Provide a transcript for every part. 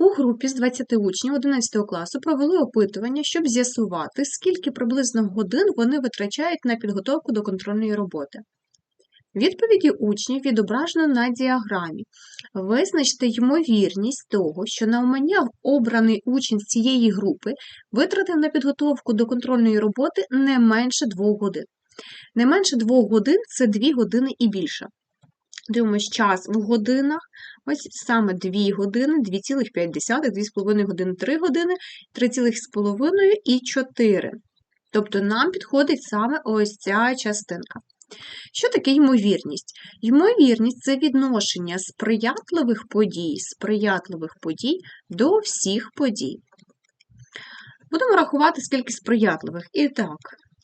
У групі з 20 учнів 11 класу провели опитування, щоб з'ясувати, скільки приблизно годин вони витрачають на підготовку до контрольної роботи. Відповіді учнів відображено на діаграмі. Визначте ймовірність того, що навмання обраний учень з цієї групи витратив на підготовку до контрольної роботи не менше 2 годин. Не менше 2 годин це 2 години і більше. Дивимось час в годинах. Ось саме 2 години, 2,5, 2,5 години, 3 години, 3,5 і 4. Тобто нам підходить саме ось ця частинка. Що таке ймовірність? Ймовірність це відношення сприятливих подій, сприятливих подій до всіх подій. Будемо рахувати, скільки сприятливих. І так,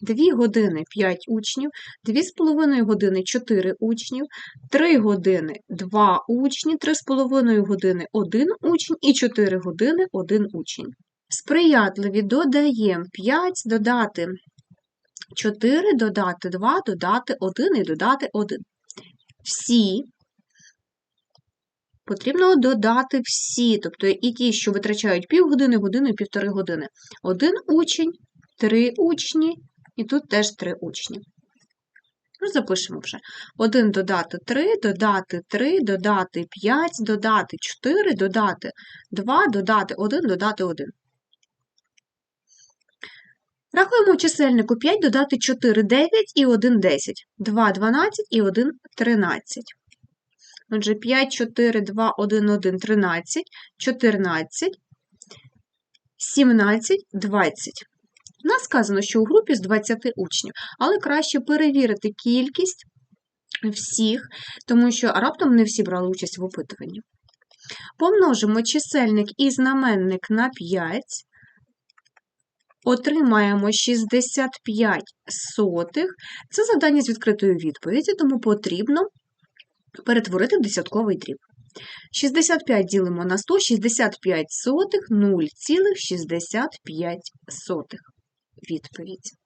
2 години 5 учнів, 2,5 години 4 учнів, 3 години 2 учні, 3,5 години 1 учень і 4 години 1 учень. Сприятливі додаємо 5, додати 4, додати 2, додати 1 і додати 1. Всі потрібно додати всі, тобто і ті, що витрачають півгодини, годину і півтори години. Один учень, три учні, і тут теж три учні. Ну, запишемо вже. 1 додати 3, додати 3, додати 5, додати 4, додати 2, додати 1, додати 1. Рахуємо у чисельнику 5, додати 4, 9 і 1, 10. 2, 12 і 1, 13. Отже, 5, 4, 2, 1, 1, 13, 14, 17, 20. Нас сказано, що у групі з 20 учнів, але краще перевірити кількість всіх, тому що раптом не всі брали участь в опитуванні. Помножимо чисельник і знаменник на 5, отримаємо 65 сотих. Це завдання з відкритою відповіді, тому потрібно перетворити десятковий дріб. 65 ділимо на 100, 65 сотих, 0,65 відповідь.